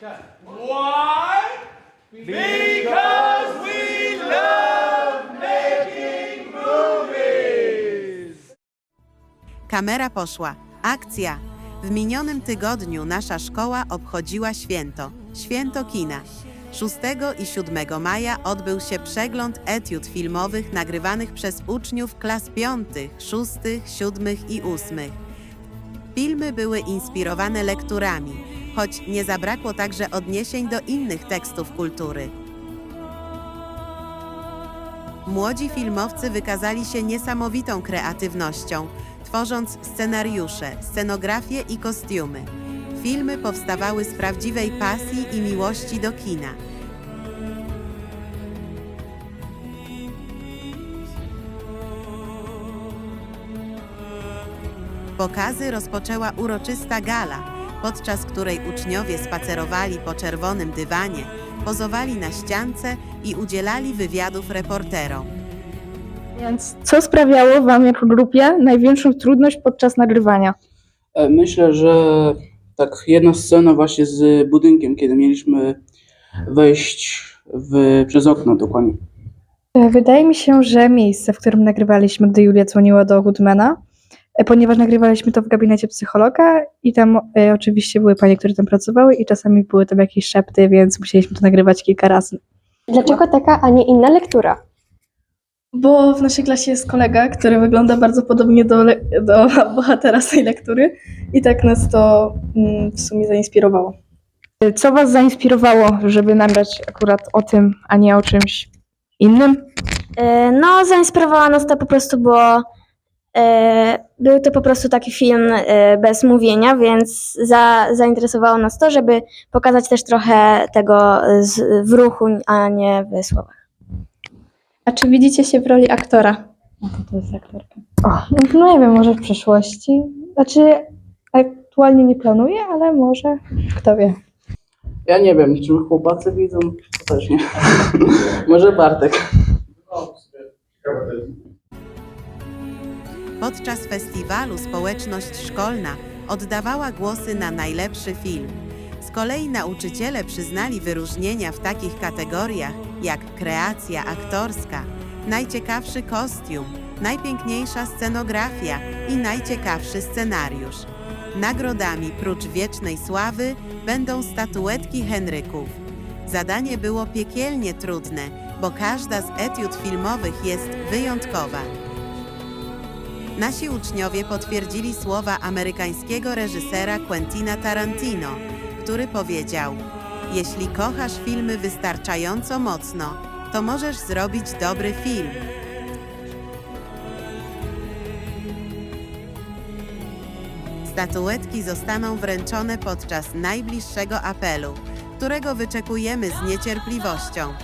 Why? Because we love making movies. Kamera poszła. Akcja! W minionym tygodniu nasza szkoła obchodziła święto święto kina. 6 i 7 maja odbył się przegląd etiud filmowych nagrywanych przez uczniów klas 5, 6, 7 i 8. Filmy były inspirowane lekturami, choć nie zabrakło także odniesień do innych tekstów kultury. Młodzi filmowcy wykazali się niesamowitą kreatywnością, tworząc scenariusze, scenografię i kostiumy. Filmy powstawały z prawdziwej pasji i miłości do kina. Pokazy rozpoczęła uroczysta gala, podczas której uczniowie spacerowali po czerwonym dywanie, pozowali na ściance i udzielali wywiadów reporterom. Więc co sprawiało Wam jako grupie największą trudność podczas nagrywania? E, Myślę, że tak jedna scena właśnie z budynkiem, kiedy mieliśmy wejść w, przez okno dokładnie. E, Wydaje mi się, że miejsce, w którym nagrywaliśmy, gdy Julia dzwoniła do Goodmana, ponieważ nagrywaliśmy to w gabinecie psychologa i tam e, oczywiście były panie, które tam pracowały i czasami były tam jakieś szepty, więc musieliśmy to nagrywać kilka razy. Dlaczego taka, a nie inna lektura? Bo w naszej klasie jest kolega, który wygląda bardzo podobnie do, le- do bohatera z tej lektury i tak nas to mm, w sumie zainspirowało. Co Was zainspirowało, żeby nagrać akurat o tym, a nie o czymś innym? E, No, zainspirowała nas to po prostu, bo e, był to po prostu taki film e, bez mówienia, więc za, zainteresowało nas to, żeby pokazać też trochę tego z, w ruchu, a nie w słowach. A czy widzicie się w roli aktora? To, to jest aktorka. O, no nie wiem, może w przyszłości. Znaczy, aktualnie nie planuję, ale może kto wie. Ja nie wiem, czy chłopacy widzą, to też nie. Może Bartek. Podczas festiwalu społeczność szkolna oddawała głosy na najlepszy film. Z kolei nauczyciele przyznali wyróżnienia w takich kategoriach jak kreacja aktorska, najciekawszy kostium, najpiękniejsza scenografia i najciekawszy scenariusz. Nagrodami prócz wiecznej sławy będą statuetki Henryków. Zadanie było piekielnie trudne, bo każda z etiud filmowych jest wyjątkowa. Nasi uczniowie potwierdzili słowa amerykańskiego reżysera Quentina Tarantino, który powiedział: Jeśli kochasz filmy wystarczająco mocno, to możesz zrobić dobry film. Statuetki zostaną wręczone podczas najbliższego apelu, którego wyczekujemy z niecierpliwością.